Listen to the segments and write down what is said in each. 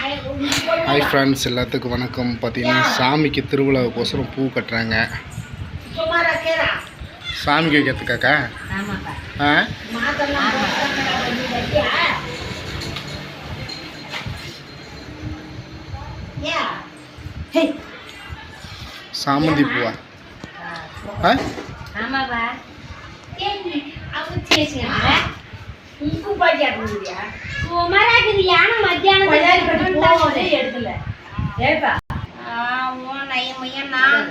Hi friends எல்லாத்துக்கும் வணக்கம். பார்த்தீங்கன்னா சாமிக்கு திருவிழாவுக்கோசரம் பூ கட்டுறாங்க. சாமிக்கு வைக்கிறதுக்காக்கா? ஆ? சாமந்தி பூவா? ஆ?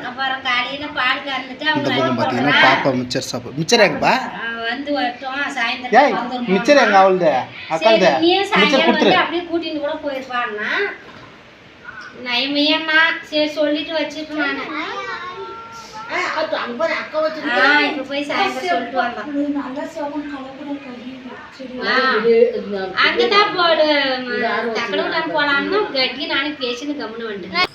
அப்புறம் காலையில பால் கறந்துட்டு இந்த பக்கம் பார்த்தீங்கன்னா பாப்பா மிச்சர் சாப்பிடு மிச்சர் எங்கப்பா வந்து வரட்டும். சாயந்தரம். மிச்சர் எங்க அவளுது? அக்காள்து? மிச்சர் கொடுத்துரு. அப்படியே கூட்டிட்டு கூட போயிருப்பான்னா? நயமையம்மா சரி சொல்லிட்டு வச்சிருக்கேன் நானு. இப்ப போய் சாயந்தரம் சொல்லிட்டு வந்தோம் அங்கதான் போடு போலான்னு கட்டி நானே பேசின்னு கம்முன்னு வந்துட்டேன்.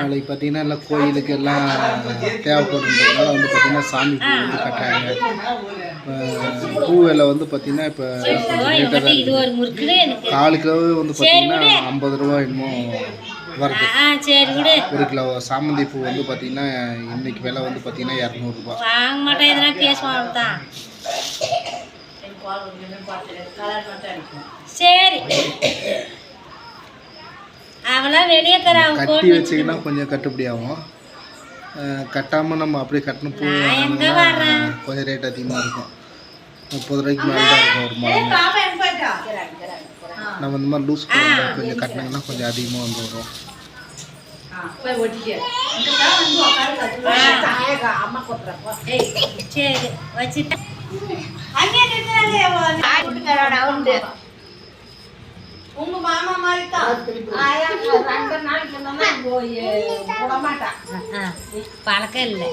நாளைக்கு பார்த்தீங்கன்னா எல்லாம் கோயிலுக்கு எல்லாம் தேவைப்படுறதுனால வந்து பார்த்தீங்கன்னா சாமி பூ வந்து கட்டுறாங்க. இப்போ பூ விலை வந்து பார்த்தீங்கன்னா இப்போ எனக்கு கால் கிலோ வந்து பார்த்தீங்கன்னா ஐம்பது ரூபா என்னமோ வருது. ஆ சரி விடு. ஒரு கிலோ சாமந்தி பூ வந்து பார்த்தீங்கன்னா இன்னைக்கு விலை வந்து பார்த்தீங்கன்னா இரநூறுபா. வாங்க மாட்டேன் எதனா பேசுவான் தான். சரி. அவெல்லாம் வெளியே தர அவன் கட்டி வச்சிங்கன்னா கொஞ்சம் கட்டுப்படி ஆகும் அஹ் கட்டாம நம்ம அப்படியே கட்டணும் பூ? கொஞ்சம் ரேட் அதிகமாக இருக்கும். முப்பது ரூபாய்க்கு மேலே தான் இருக்கும் ஒரு மாலை நம்ம இந்த மாதிரி லூஸ் கொஞ்சம் கட்டினாங்கன்னா கொஞ்சம் அதிகமாக வந்து வரும். சரி வச்சுட்டேன் உங்க மாமா மாதிரி தான் பழக்கம் இல்லை.